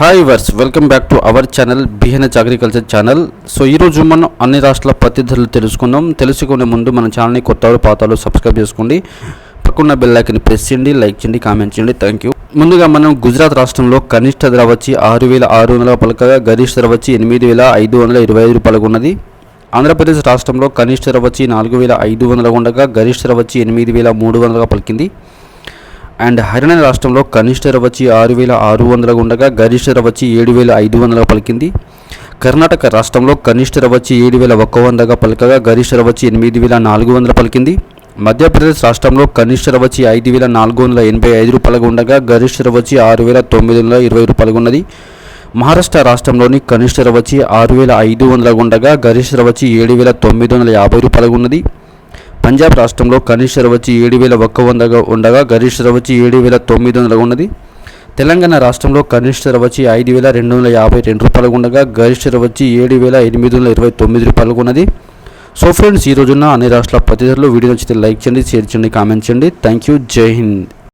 Hi viewers welcome back to our channel బిహెన్హెచ్ agriculture channel so ఈరోజు మనం అన్ని రాష్ట్రాల పత్తి ధరలు తెలుసుకుందాం. తెలుసుకునే ముందు మన ఛానల్ని కొత్త పాతాలు సబ్స్క్రైబ్ చేసుకోండి. పక్కన బెల్ ఐకన్ ప్రెస్ చేయండి లైక్ చేయండి కామెంట్ చేయండి. థ్యాంక్ యూ ముందుగా మనం గుజరాత్ రాష్ట్రంలో కనిష్ట ధర వచ్చి ఆరు వేల ఆరు వందల పలకగా గరిష్ట ధర వచ్చి ఎనిమిది వేల ఐదు వందల ఇరవై ఐదు రూపాయలకు ఉన్నది. ఆంధ్రప్రదేశ్ రాష్ట్రంలో కనిష్ట ధర వచ్చి నాలుగు వేల ఐదు వందల ఉండగా గరిష్ట ధర వచ్చి ఎనిమిది వేల మూడు వందలుగా పలికింది. అండ్ హర్యానా రాష్ట్రంలో కనిష్ట ధర వచ్చి ఆరు వేల ఆరు వందల ఉండగా గరిష్ట వచ్చి ఏడు వేల ఐదు వందలుగా పలికింది. కర్ణాటక రాష్ట్రంలో కనిష్ట ధర వచ్చి ఏడు వేల ఒక్క వందగా పలకగా గరిష్ట ధర వచ్చి ఎనిమిది వేల నాలుగు వందల పలికింది. మధ్యప్రదేశ్ రాష్ట్రంలో కనిష్ట రవచి వచ్చి ఐదు వేల నాలుగు వందల ఎనభై ఐదు రూపాయలుగా ఉండగా గరిష్ట ధర వచ్చి ఆరు వేల తొమ్మిది వందల ఇరవై రూపాయలుగా ఉన్నది. మహారాష్ట్ర రాష్ట్రంలోని కనిష్ట ధర వచ్చి ఆరు వేల ఐదు వందల ఉండగా గరిష్ట వచ్చి ఏడు వేల తొమ్మిది వందల యాభై రూపాయలుగా ఉన్నది. పంజాబ్ రాష్ట్రంలో కనిష్ట వచ్చి ఏడు వేల ఒక్క వందగా ఉండగా గరిష్ట వచ్చి ఏడు వేల తొమ్మిది వందలుగా ఉన్నది. తెలంగాణ రాష్ట్రంలో కనిష్ట వచ్చి ఐదు వేల రెండు వందల యాభై రెండు రూపాయలుగా ఉండగా గరిష్ట వచ్చి ఏడు వేల ఎనిమిది వందల ఇరవై తొమ్మిది రూపాయలుగా ఉన్నది. సో ఫ్రెండ్స్ ఈ రోజున అన్ని రాష్ట్రాల ప్రతి వీడియో నచ్చితే లైక్ చేయండి షేర్ చేయండి కామెంట్ చేయండి. Thank you. జై హింద్.